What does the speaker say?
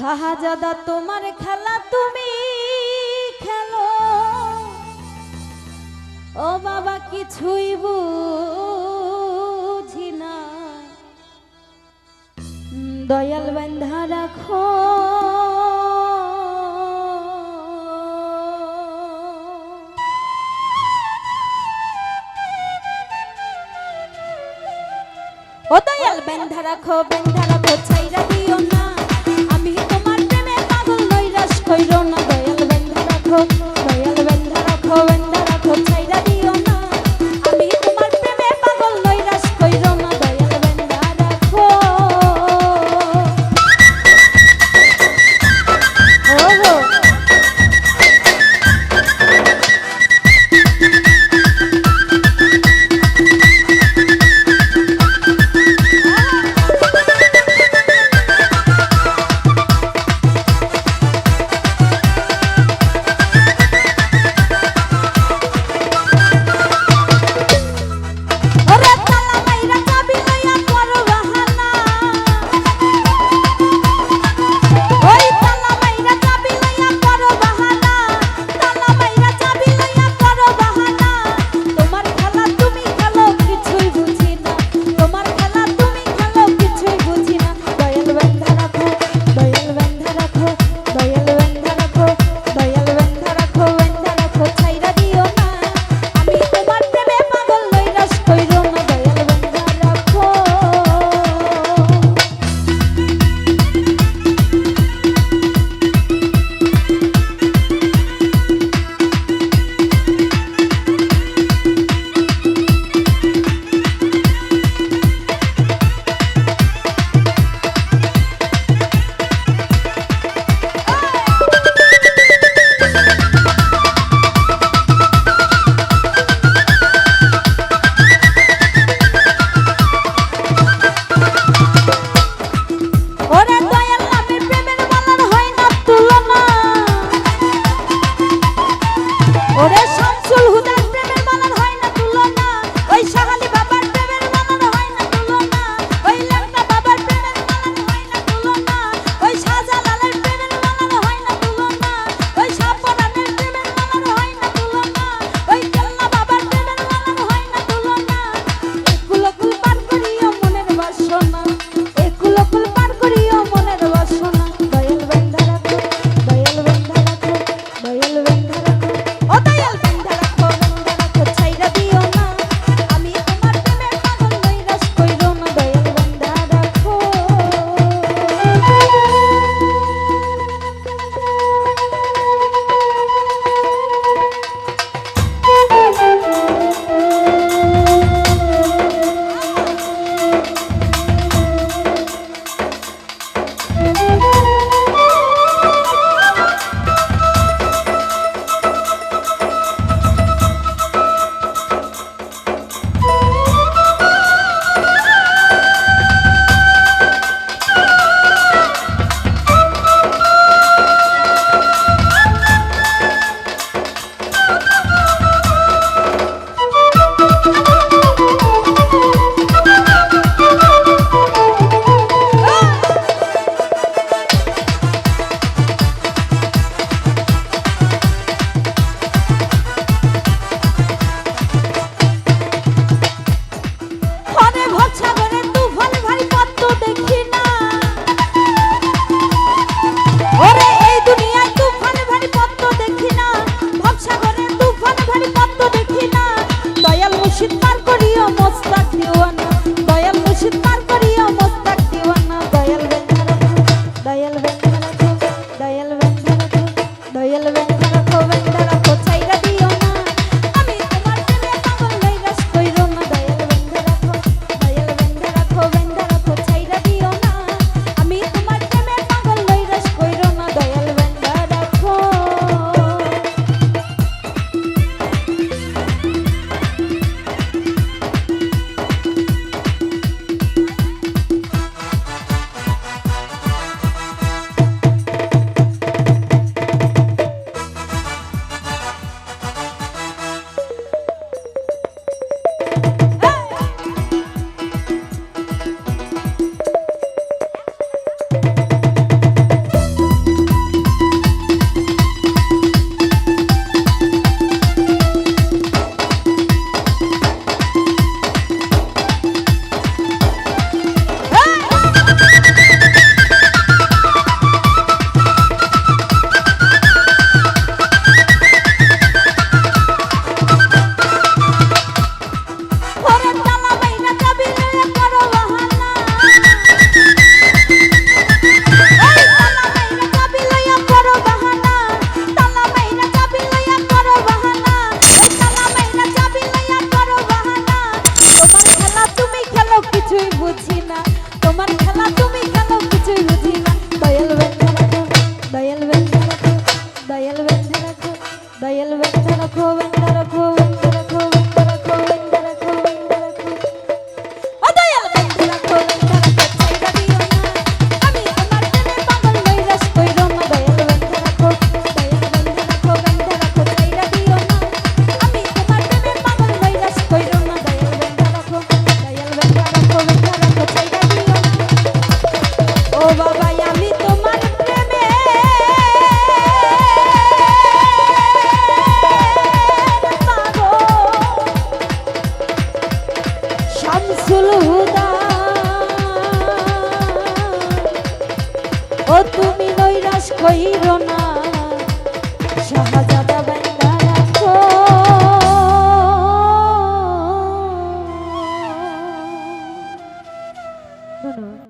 শাহজাদা, তোমার খেলা তুমি খেলো। ও বাবা, কিছুই বুঝি না। দয়াল বান্ধা রাখো। ও দয়াল বেন্ধা রাখো বেন্ধা রাখো, ছাইরা रखो बंदा रखो ও তুমি নৈরাস কইরো না। শাহজাদা